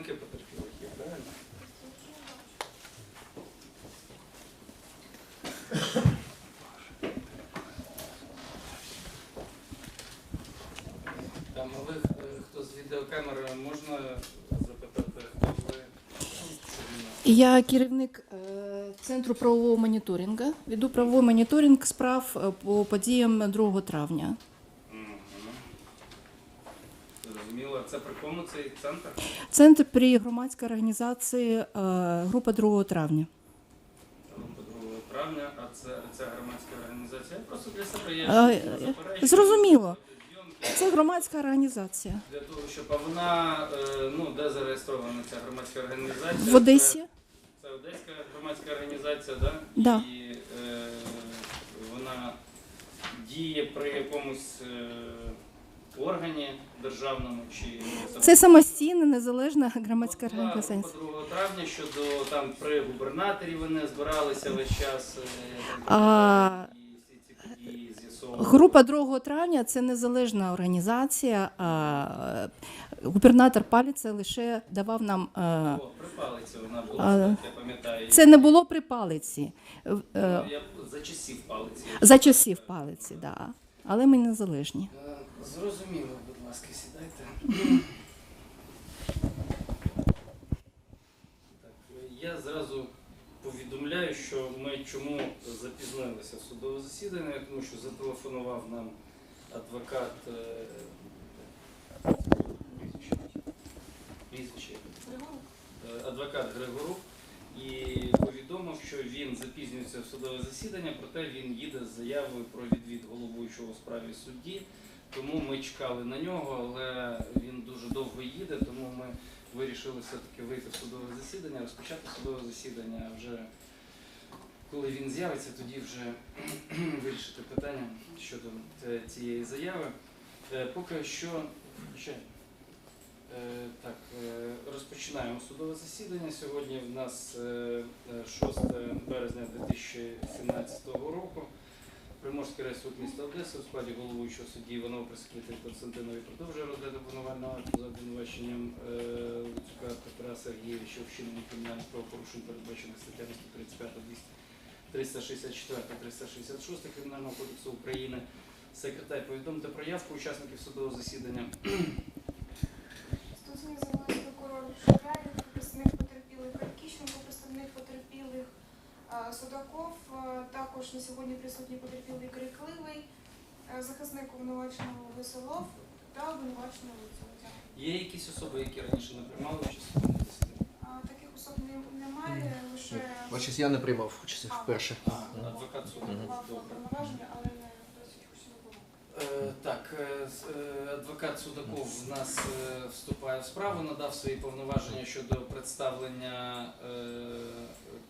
Представники потерпілих правильно? Там, ви, е, хто з відеокамери, можна запитати, хто ви? Я керівник е, Центру правового моніторингу. Веду правовий моніторинг справ е, по подіям 2 травня. Мгм. Зрозуміло. Це при кому цей центр? Центр при громадській організації е, група 2 травня. По 2 травня, а це, це громадська організація. Я просто для себе А, ж не е, заперечую. зрозуміло. Це громадська організація Для того, щоб а вона е, ну, де зареєстрована ця громадська організація? в Одесі. Це, це Одеська громадська організація, да? Да. І е, вона діє при якомусь е, органі державному чи Це самостійна незалежна громадська От організація. група 2 травня щодо там при губернаторі вони збиралися весь час. е, А, і всі ці події з'ясовували. Група 2 травня це незалежна організація. А губернатор Паліця лише давав нам. е, О, при палиці вона була, А, так, я пам'ятаю. Це не було при палиці. Е, Ну, Я за часів палиці. За часів палиці, да. Але ми незалежні. Зрозуміло, будь ласка, сідайте. Так, я зразу повідомляю, що ми чому запізнилися в судове засідання, тому що зателефонував нам адвокат е, прізвище, адвокат Григорук і повідомив, що він запізнюється в судове засідання, проте він їде з заявою про відвід головуючого у справі судді. Тому ми чекали на нього, але він дуже довго їде, тому ми вирішили все-таки вийти в судове засідання, розпочати судове засідання. А вже коли він з'явиться, тоді вже вирішити питання щодо е, цієї заяви. Е, Поки що е, так, розпочинаємо судове засідання. Сьогодні в нас е, е, 6 березня 2017 року. Приморський райсуд міста Одеси у складі головуючого судді Іванова Прескіти Константинові продовжує розгляд обвинувального акту за обвинуваченням е, Луцюка Петра Сергійовича у вчиненні кримінальних правопорушень, передбачених статтями 135, 364, 366 Кримінального кодексу України. Секретар повідомте про явку учасників судового засідання. Стосовно звернувся прокурор Шуляєв, представник потерпілих Харківщенко, представник потерпілих е, Судаков, е, також на сьогодні присутній потерпілий Крикливий, е, захисник обвинуваченого Веселов та обвинуваченого Луцюця. Є якісь особи, які раніше не приймали участь Таких особ немає, лише Бачиш, я не приймав участі вперше. А, адвокат суду. мав повноваження, але не досить усього було. Е, Так, е, з- е, адвокат Судаков в нас е, вступає в справу, надав свої повноваження щодо представлення е,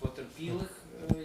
потерпілих,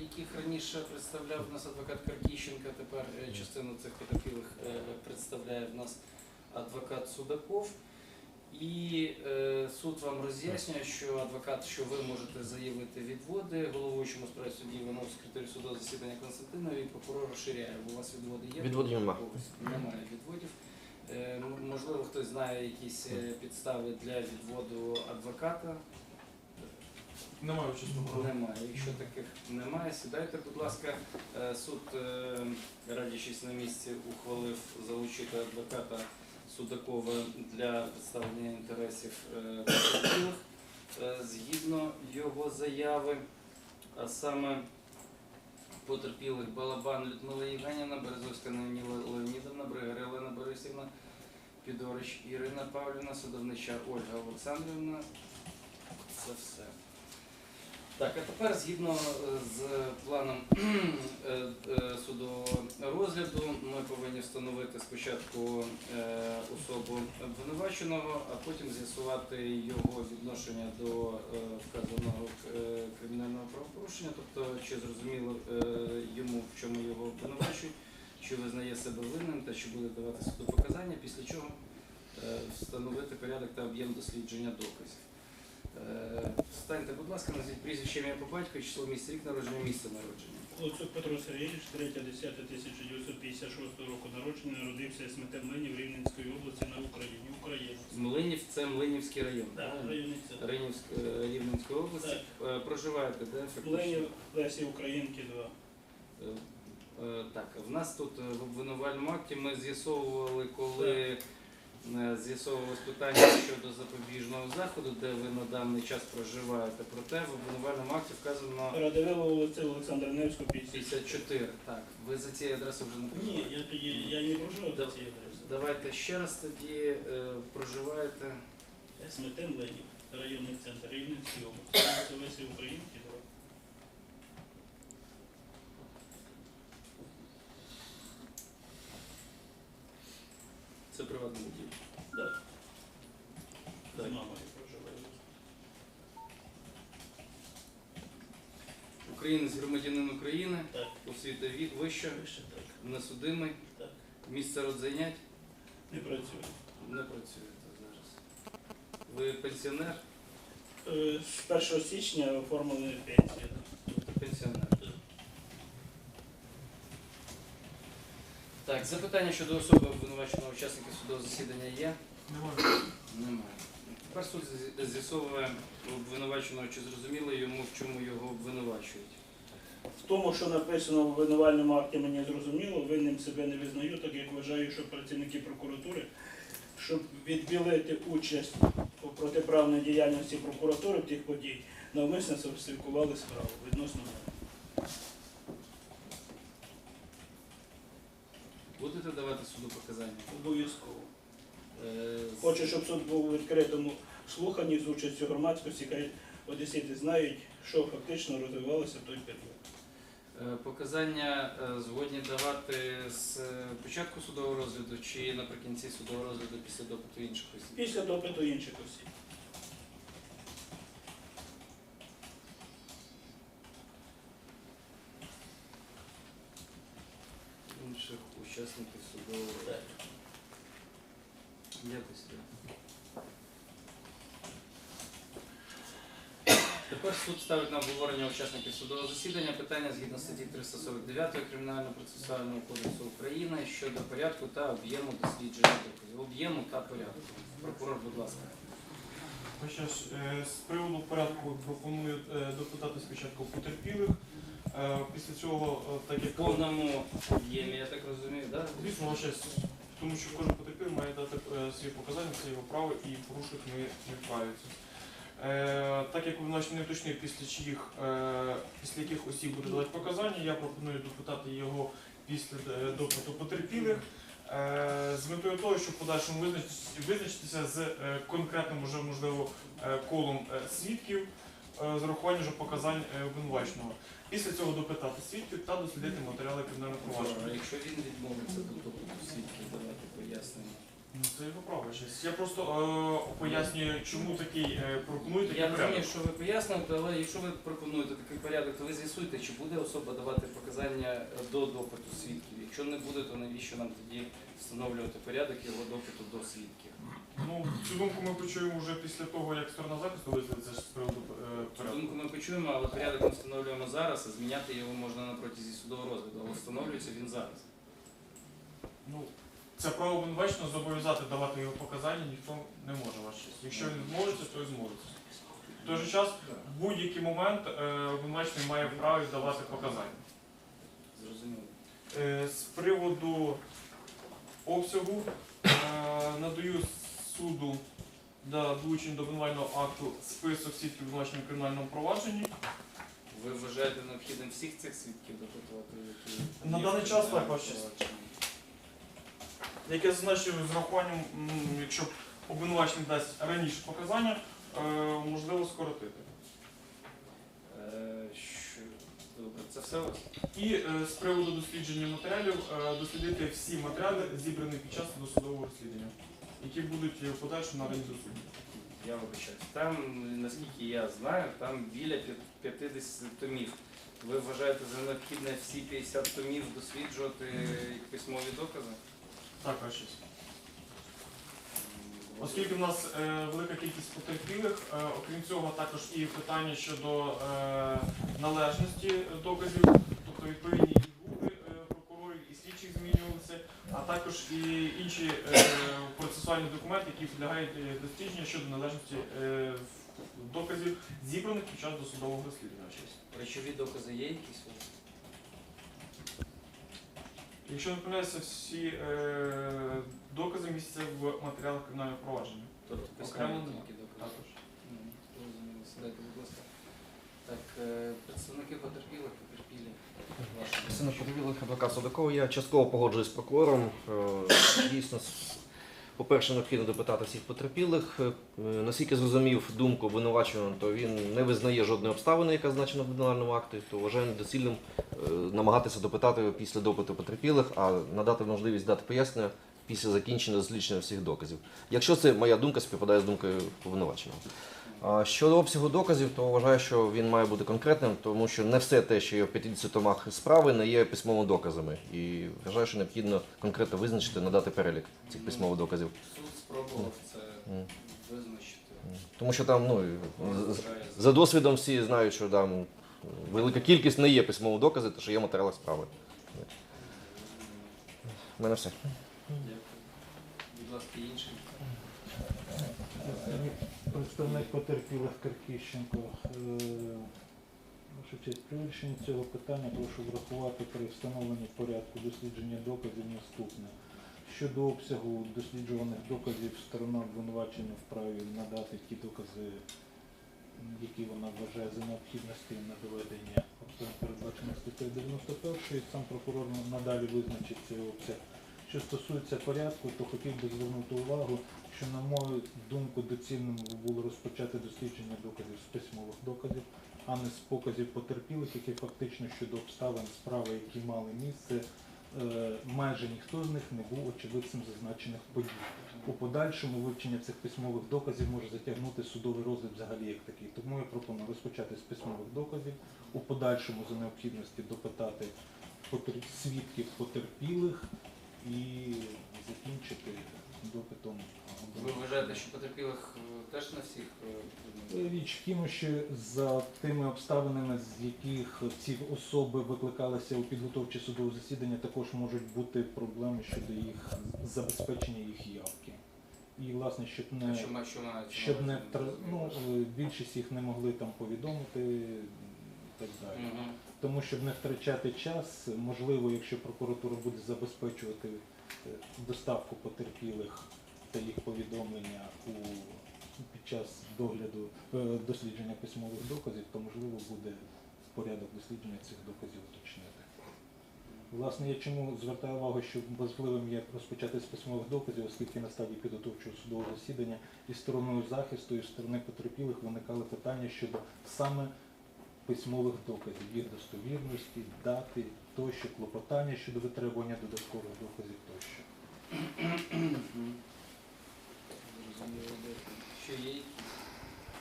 яких раніше представляв в нас адвокат Каркіщенка. Тепер е, частину цих потерпілих е, представляє в нас адвокат Судаков. І е, суд вам роз'яснює, що адвокат, що ви можете заявити відводи головуючому справі судді Іванову, секретарю судового засідання Константинові і прокурору Ширяєву. У вас відводи є? Відводів нема. Немає відводів. Е, Можливо, хтось знає якісь е, підстави для відводу адвоката. Немає чесно. Немає. Якщо таких немає, сідайте, будь ласка. Е, Суд, е, радячись на місці, ухвалив залучити адвоката Судакова для представлення інтересів е, потерпілих згідно його заяви, а саме потерпілих Балабан Людмила Євгенівна, Березовська Неоніла Леонідовна, Бригар Олена Борисівна, Підорич Ірина Павлівна, Садовнича Ольга Олександрівна. Це все. Так, а тепер згідно е, з планом е, е, судового розгляду, ми повинні встановити спочатку особу обвинуваченого, а потім з'ясувати його відношення до вказаного кримінального правопорушення, тобто чи зрозуміло йому, в чому його обвинувачують, чи визнає себе винним та чи буде давати суду показання, після чого встановити порядок та об'єм дослідження доказів. Е, Встаньте, будь ласка, назвіть прізвище ім'я по батьку, число місць, рік народження, місце народження. Луцюк Петро Сергійович, 3.10.1956 року народження, народився в Сметемлині в Рівненській області на Україні. Українець. Млинів це Млинівський район. Так, правильно? центр. Рівненськ- е, Рівненської області. Е, Проживаєте, де фактично? Млинів Лесі Українки 2. Е, е, Так, в нас тут е, в обвинувальному акті ми з'ясовували, коли з'ясовувалось питання щодо запобіжного заходу, де ви на даний час проживаєте. Проте в обвинувальному акті вказано Радивило вулиця Олександра Невського, 50. 54. Так, ви за цією адресою вже не Ні, проживаєте? я тоді я не проживав Да. до цієї адреси. Давайте ще раз тоді е, проживаєте. Сметемлині, районний центр Рівненської області. Вулиця Лесі Українки 2. Це приватний. Да. Мамою проживаю. Українець громадянин України, Так, освіта вища, вище так. несудимий, Так. місце родзайнять. Не працюю. Не працюєте зараз. Ви пенсіонер? Е, З 1 січня оформили пенсію. Пенсіонер. Так, запитання щодо особи обвинуваченого учасника судового засідання є? Немає. Немає. Тепер суд з'ясовує обвинуваченого, чи зрозуміло йому, в чому його обвинувачують. В тому, що написано в обвинувальному акті, мені зрозуміло, винним себе не визнаю, так як вважаю, що працівники прокуратури, щоб відбілити участь у протиправній діяльності прокуратури в тих подій, навмисно сфальсифікували справу відносно мене. Будете давати суду показання? Обов'язково. Е, Хочу, щоб суд був у відкритому слуханні з участю громадськості, хай одесіти знають, що фактично розвивалося в той період. Е, Показання е, згодні давати з е, початку судового розгляду чи наприкінці судового розгляду після допиту інших осіб? Після допиту інших осіб. інших учасників судового розгляду. Дякую Сергій. Тепер суд ставить на обговорення учасників судового засідання питання згідно статті 349 Кримінального процесуального кодексу України щодо порядку та об'єму дослідження доказів. Об'єму та порядку. Прокурор, будь ласка. Щас, е, з приводу порядку пропоную е, допитати спочатку потерпілих. Е, Після цього, так В як повному об'ємі, я так розумію, так? звісно, ваше тому що кожен потерпілий має дати свої показання, це його право і порушити не, не вправиться. Е, так як ви не уточнив, після чиїх е, після яких осіб буде давати показання, я пропоную допитати його після е, допиту потерпілих. З метою того, щоб подальшому визначитися, з конкретним, уже можливо, колом свідків з урахуванням вже показань обвинуваченого. Після цього допитати свідків та дослідити матеріали кримінального провадження. якщо він відмовиться до допиту свідків, давайте пояснення. Ну, це його право щось. Я просто е, пояснюю, чому такий е, пропоную такий Я розумію, порядок. що ви пояснюєте, але якщо ви пропонуєте такий порядок, то ви з'ясуєте, чи буде особа давати показання до допиту свідків. Якщо не буде, то навіщо нам тоді встановлювати порядок його допиту до свідків? Ну, цю думку ми почуємо вже після того, як сторона захисту висловиться з приводу е, Цю порядку. думку ми почуємо, але порядок ми встановлюємо зараз, а зміняти його можна на протязі судового розгляду, але встановлюється він зараз. Ну, це право обвинуваченого зобов'язати давати його показання ніхто не може ваш честь. Якщо він зможеться, то і зможеться. В той же час, в будь-який момент е, обвинувачений має право давати показання. Зрозуміло. Е, З приводу обсягу е, надаю суду для долучення до обвинувального акту список свідків обвинувачення в кримінальному провадженні. Ви вважаєте необхідним всіх цих свідків допитувати, які На даний в час так, кримінальному ваше честь. провадженні? Як я зазначив з рахуванням, якщо обвинувачений дасть раніше показання, е, можливо скоротити. Е, Добре, це все? І е, з приводу дослідження матеріалів, дослідити всі матеріали, зібрані під час досудового розслідування, які будуть в подальшому надані до суду. Я вибачаюсь. Там, наскільки я знаю, там біля п'ят- 50 томів. Ви вважаєте за необхідне всі 50 томів досліджувати як письмові докази? Так, ваше Оскільки в нас е, велика кількість потерпілих, е, окрім цього, також і питання щодо е, належності доказів, тобто відповідні і групи е, прокурорів і слідчих змінювалися, а також і інші е, процесуальні документи, які підлягають е, дослідженню щодо належності е, доказів, зібраних під час досудового розслідування. Речові докази є якісь? Якщо не помиляюся, всі е, докази містяться в матеріалах кримінального провадження. Тобто письмові Окремо тільки докази? Також. Мгм, Зрозуміло. Сідайте, будь ласка. Так, е, представники потерпілих, потерпілі. Ваші Сина потерпілих адвокат Судаков. Я частково погоджуюсь з прокурором. Е, Дійсно, с- по-перше, необхідно допитати всіх потерпілих. Е, Наскільки зрозумів думку обвинуваченого, то він не визнає жодної обставини, яка значена в обвинувальному акті, то вважає недоцільним е, намагатися допитати після допиту потерпілих, а надати можливість дати пояснення після закінчення дослідження всіх доказів. Якщо це моя думка співпадає з думкою обвинуваченого. А Щодо обсягу доказів, то вважаю, що він має бути конкретним, тому що не все те, що є в 50 томах справи, не є письмовими доказами. І вважаю, що необхідно конкретно визначити, надати перелік цих письмових доказів. Суд спробував це визначити. Тому що там, ну, за- досвідом всі знають, що там велика кількість не є письмових доказів, те, що є в матеріалах справи. У мене все. Дякую. Будь ласка, інший. Представник потерпілих Каркіщенко. Е, при цього питання прошу врахувати при встановленні порядку дослідження доказів наступне. Щодо обсягу досліджуваних доказів, сторона обвинувачення вправі надати ті докази, які вона вважає за необхідності на доведення обставин передбачених статтею 91, сам прокурор надалі визначить цей обсяг. Що стосується порядку, то хотів би звернути увагу, що, на мою думку, доцільним було розпочати дослідження доказів з письмових доказів, а не з показів потерпілих, які фактично щодо обставин справи, які мали місце, е, майже ніхто з них не був очевидцем зазначених подій. У подальшому вивчення цих письмових доказів може затягнути судовий розгляд взагалі як такий. Тому я пропоную розпочати з письмових доказів, у подальшому за необхідності допитати свідків потерпілих і закінчити допитом. Ви вважаєте, що потерпілих е, теж на всіх е, Річ в тім, що за тими обставинами, з яких ці особи викликалися у підготовче судове засідання, також можуть бути проблеми щодо їх забезпечення їх явки. І власне, щоб не що ма- що щоб не увазі? ну, е, більшість їх не могли там повідомити і так далі. Мгм. Тому щоб не втрачати час, можливо, якщо прокуратура буде забезпечувати е, доставку потерпілих та їх повідомлення у під час догляду е, дослідження письмових доказів, то можливо буде порядок дослідження цих доказів уточнити. Власне, я чому звертаю увагу, що важливим є розпочати з письмових доказів, оскільки на стадії підготовчого судового засідання і стороною захисту, і сторони потерпілих виникали питання щодо саме письмових доказів, їх достовірності, дати тощо, клопотання щодо витребування додаткових доказів тощо. Що є якісь?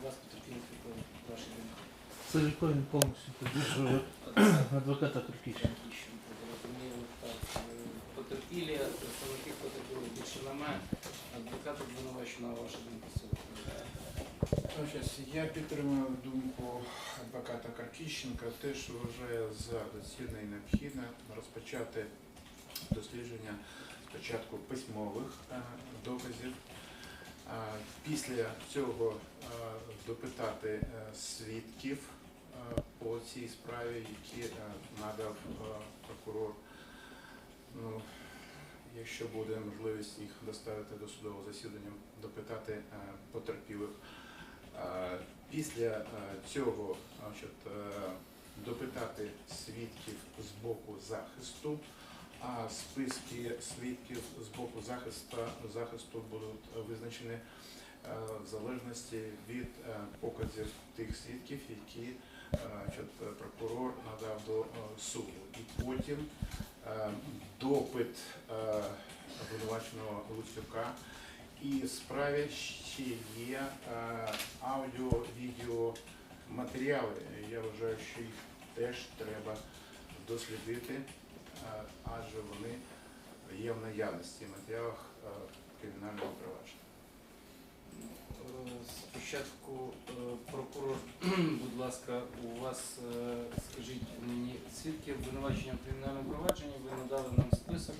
У вас потерпілих якої ваша думка? Сажикоін повністю підтримує адвоката. Е, Потерпілі, представники потерпілих більше немає. Адвокат обвинуваченого, ваша думка я підтримую думку адвоката Каркіщенка, теж вважаю за доцільне і необхідне розпочати дослідження спочатку письмових е, доказів, після цього е, допитати е, свідків по цій справі, які надав прокурор. Ну, якщо буде можливість їх доставити до судового засідання, допитати потерпілих. Після е, цього значить, е, допитати свідків з боку захисту, а списки свідків з боку захисту, захисту будуть визначені е, в залежності від показів тих свідків, які значить, прокурор надав до суду. І потім допит обвинуваченого Луцюка і справі ще є е, аудіо, відео матеріали. Я вважаю, що їх теж треба дослідити, е, адже вони є в наявності в матеріалах е, кримінального провадження. Спочатку прокурор, будь ласка, у вас скажіть мені свідки обвинувачення в кримінальному провадженні, ви надали нам список.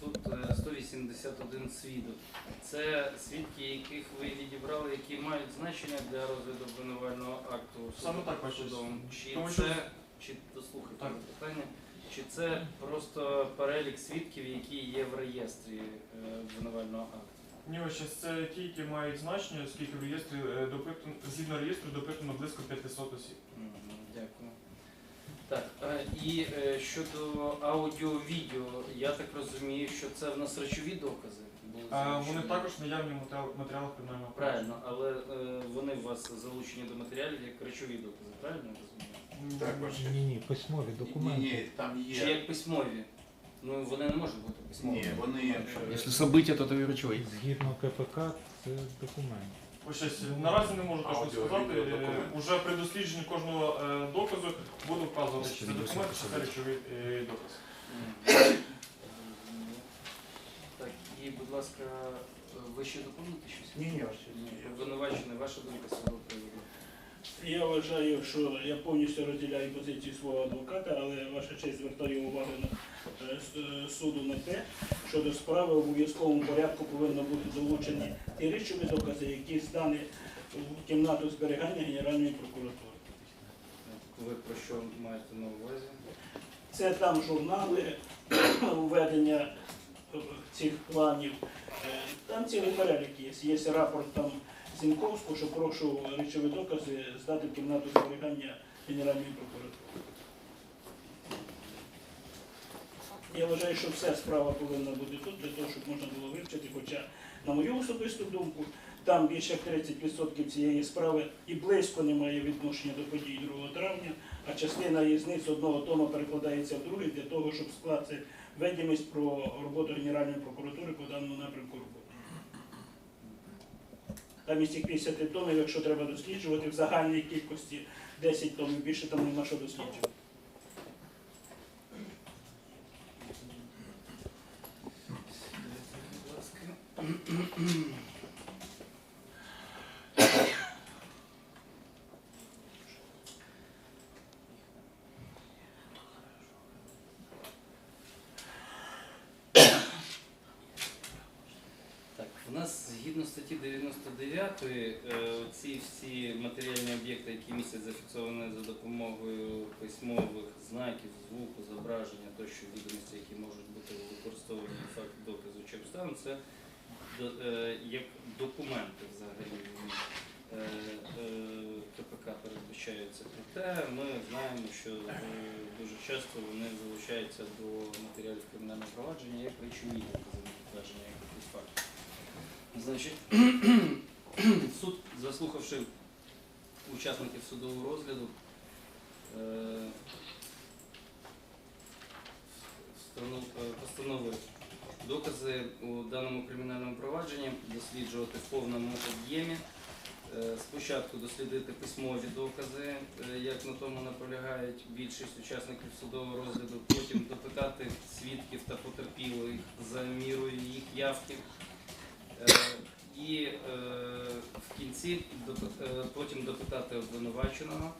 Тут 181 свідок. Це свідки, яких ви відібрали, які мають значення для розгляду обвинувального акту Саме так, честь. Чи Тому що- це чи дослухайте Так. питання? Чи це просто перелік свідків, які є в реєстрі е, обвинувального акту? Ні, ось щас це ті, які мають значення, оскільки в реєстрі е, допитано, згідно реєстру допитано близько 500 осіб. Так, е, і е, щодо аудіо-відео, я так розумію, що це в нас речові докази були А, вони залучені? також наявні в матеріал- матеріалах кримінального Правильно, але е, вони у вас залучені до матеріалів як речові докази, правильно я розумію? Так, ваше. Ні, ні, письмові Ні, документи. ні, там Чи є. як письмові? Ну вони не можуть бути письмові. Ні, вони Якщо собиття, то тобі речовий. Згідно КПК, це документ. Ось щось наразі не можу точно Аудіо, сказати. відео, Е, документ. Уже при дослідженні кожного е, доказу буду вказувати, чи це документ, чи це речовий е, доказ. Так, і, будь ласка, ви ще доповните щось? Ні, ні, ваше. Ні, Обвинувачений, ваша думка з цього приводу? Я вважаю, що я повністю розділяю позицію свого адвоката, але ваша честь звертає увагу на е, е, суду на те, що до справи в обов'язковому порядку повинно бути долучені ті речові докази, які здані в кімнату зберігання Генеральної прокуратури. Ви про що маєте на увазі? Це там журнали, введення е, цих планів. Там цілий перелік є. Є рапорт там Зінковського, що прошу речові докази здати в кімнату зберігання Генеральної прокуратури. Я вважаю, що вся справа повинна бути тут, для того, щоб можна було вивчити, хоча, на мою особисту думку, там більше як 30% цієї справи і близько не має відношення до подій 2 травня, а частина із одного тому перекладається в другий для того, щоб скласти видимість про роботу Генеральної прокуратури по даному напрямку роботи. Із цих 50 тонн, якщо треба досліджувати, в загальній кількості 10 томів, більше там нема що досліджувати. Будь ласка. Так, у нас згідно статті 99 е, ці всі матеріальні об'єкти, які містять зафіксовані за допомогою письмових знаків, звуку, зображення тощо відомості, які можуть бути використовані факт доказу чи обставин, це е, як документи взагалі е, КПК передбачаються. Проте ми знаємо, що дуже часто вони залучаються до матеріалів кримінального провадження як речові докази підтвердження якихось фактів. Значить, суд, заслухавши учасників судового розгляду, е, е, постановив докази у даному кримінальному провадженні досліджувати в повному об'ємі. Е, Спочатку дослідити письмові докази, як на тому наполягають більшість учасників судового розгляду, потім допитати свідків та потерпілих за мірою їх явки. Е, І е, в кінці е, потім допитати обвинуваченого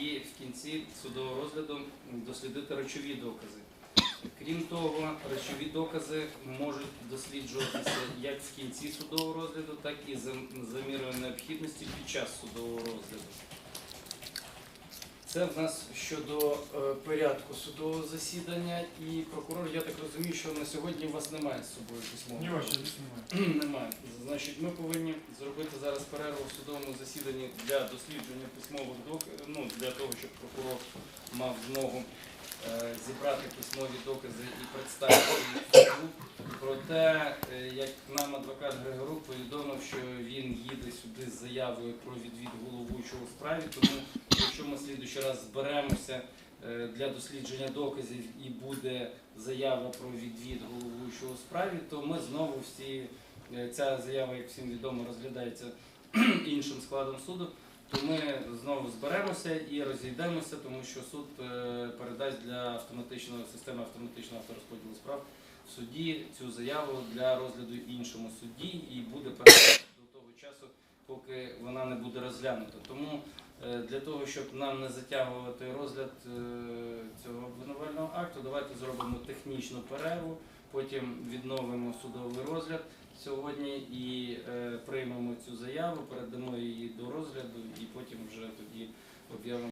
і в кінці судового розгляду дослідити речові докази. Крім того, речові докази можуть досліджуватися як в кінці судового розгляду, так і за, за мірою необхідності під час судового розгляду. Це в нас щодо е, порядку судового засідання. І прокурор, я так розумію, що на сьогодні у вас немає з собою письмового. Ні, ваше звісно, немає. Немає. Значить, ми повинні зробити зараз перерву в судовому засіданні для дослідження письмових доказів, ну, для того, щоб прокурор мав змогу е, зібрати письмові докази і представити їх суду. Проте, е, як нам адвокат Григорук повідомив, що він їде сюди з заявою про відвід головуючого справі, тому якщо ми в слідуючий раз зберемося е, для дослідження доказів і буде заява про відвід головуючого справі, то ми знову всі е, ця заява, як всім відомо, розглядається іншим складом суду. То ми знову зберемося і розійдемося, тому що суд е, передасть для автоматичної системи автоматичного авторозподілу справ в суді цю заяву для розгляду іншому судді і буде передати до того часу поки вона не буде розглянута. Тому для того, щоб нам не затягувати розгляд е, цього обвинувального акту, давайте зробимо технічну перерву, потім відновимо судовий розгляд сьогодні і е, приймемо цю заяву, передамо її до розгляду і потім вже тоді об'явимо.